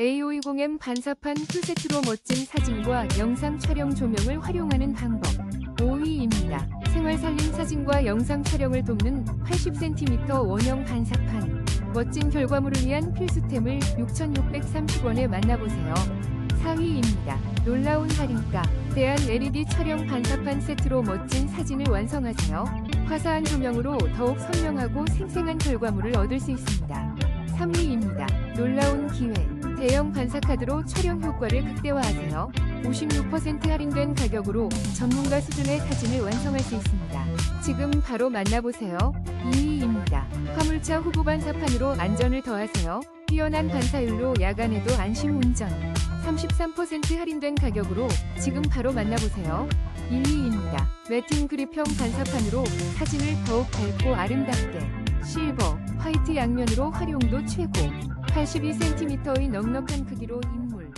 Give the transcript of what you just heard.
A520M 반사판 풀세트로 멋진 사진과 영상 촬영 조명을 활용하는 방법. 5위입니다. 생활살림 사진과 영상 촬영을 돕는 80cm 원형 반사판. 멋진 결과물을 위한 필수템을 6,630원에 만나보세요. 4위입니다. 놀라운 할인가. 대한 LED 촬영 반사판 세트로 멋진 사진을 완성하세요. 화사한 조명으로 더욱 선명하고 생생한 결과물을 얻을 수 있습니다. 3위입니다. 반사카드로 촬영 효과를 극대화하세요. 56% 할인된 가격으로 전문가 수준의 사진을 완성할 수 있습니다. 지금 바로 만나보세요. 2위입니다. 화물차 후보 반 사판으로 안전을 더하세요. 뛰어난 반사율로 야간에도 안심 운전. 33% 할인된 가격으로 지금 바로 만나보세요. 1위입니다. 매팅 그립형 반사판으로 사진을 더욱 밝고 아름답게 실버, 화이트 양면으로 활용도 최고 82cm의 넉넉한 크기로 인물,